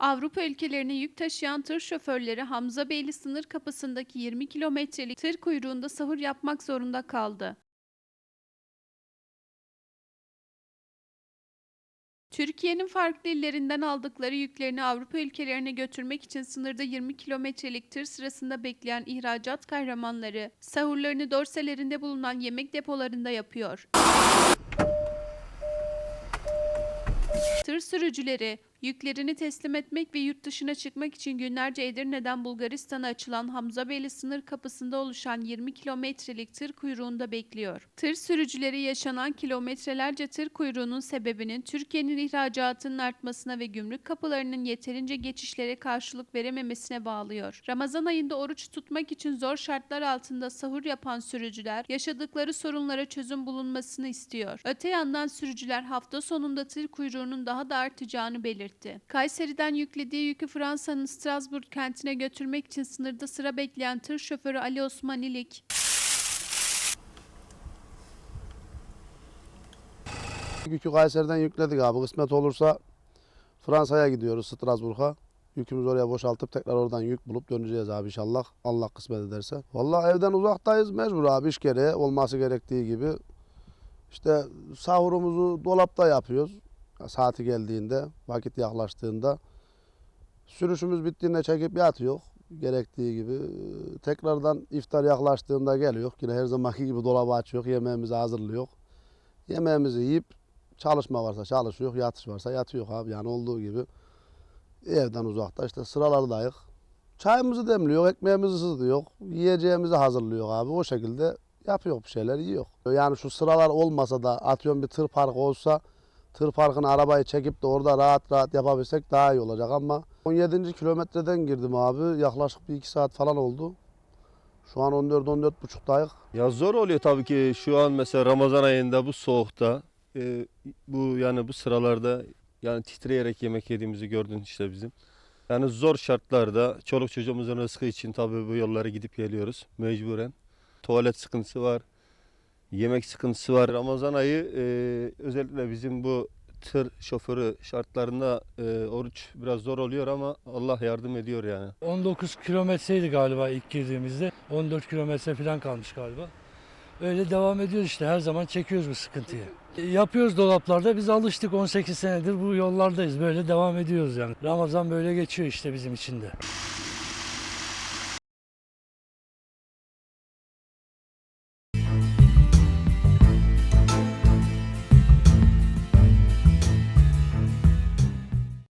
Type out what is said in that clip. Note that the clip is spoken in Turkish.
Avrupa ülkelerine yük taşıyan tır şoförleri Hamzabeyli sınır kapısındaki 20 kilometrelik tır kuyruğunda sahur yapmak zorunda kaldı. Türkiye'nin farklı illerinden aldıkları yüklerini Avrupa ülkelerine götürmek için sınırda 20 kilometrelik tır sırasında bekleyen ihracat kahramanları sahurlarını dorselerinde bulunan yemek depolarında yapıyor. Tır sürücüleri yüklerini teslim etmek ve yurt dışına çıkmak için günlerce Edirne'den Bulgaristan'a açılan Hamzabeyli sınır kapısında oluşan 20 kilometrelik tır kuyruğunda bekliyor. Tır sürücüleri yaşanan kilometrelerce tır kuyruğunun sebebinin Türkiye'nin ihracatının artmasına ve gümrük kapılarının yeterince geçişlere karşılık verememesine bağlıyor. Ramazan ayında oruç tutmak için zor şartlar altında sahur yapan sürücüler yaşadıkları sorunlara çözüm bulunmasını istiyor. Öte yandan sürücüler hafta sonunda tır kuyruğunun daha da artacağını belirtti. Kayseri'den yüklediği yükü Fransa'nın Strasbourg kentine götürmek için sınırda sıra bekleyen tır şoförü Ali Osman İlik, Yükü Kayseri'den yükledik abi. Kısmet olursa Fransa'ya gidiyoruz Strasbourg'a. Yükümüzü oraya boşaltıp tekrar oradan yük bulup döneceğiz abi inşallah. Allah kısmet ederse. Vallahi evden uzaktayız mecbur abi iş gereği olması gerektiği gibi. İşte sahurumuzu dolapta yapıyoruz. Saati geldiğinde, vakit yaklaştığında. Sürüşümüz bittiğinde çekip yatıyor gerektiği gibi. Tekrardan iftar yaklaştığında geliyor. Yine her zamanki gibi dolabı açıyor, yemeğimizi hazırlıyor. Yemeğimizi yiyip çalışma varsa çalışıyor, yatış varsa yatıyor abi yani olduğu gibi. Evden uzakta işte sıralardayız. Çayımızı demliyor, ekmeğimizi sızlıyor, yiyeceğimizi hazırlıyor abi. O şekilde yapıyor bir şeyler, yiyor. Yani şu sıralar olmasa da atıyorum bir tır parkı olsa tır parkına arabayı çekip de orada rahat rahat yapabilsek daha iyi olacak ama 17. kilometreden girdim abi. Yaklaşık bir iki saat falan oldu. Şu an 14 buçuktayız. Ya zor oluyor tabii ki şu an mesela Ramazan ayında bu soğukta e, bu yani bu sıralarda yani titreyerek yemek yediğimizi gördün işte bizim. Yani zor şartlarda çoluk çocuğumuzun rızkı için tabii bu yollara gidip geliyoruz mecburen. Tuvalet sıkıntısı var, yemek sıkıntısı var. Ramazan ayı e, özellikle bizim bu tır şoförü şartlarında e, oruç biraz zor oluyor ama Allah yardım ediyor yani. 19 kilometreydi galiba ilk girdiğimizde. 14 kilometre falan kalmış galiba. Öyle devam ediyoruz işte her zaman çekiyoruz bu sıkıntıyı. Yapıyoruz dolaplarda biz alıştık 18 senedir bu yollardayız böyle devam ediyoruz yani. Ramazan böyle geçiyor işte bizim için de.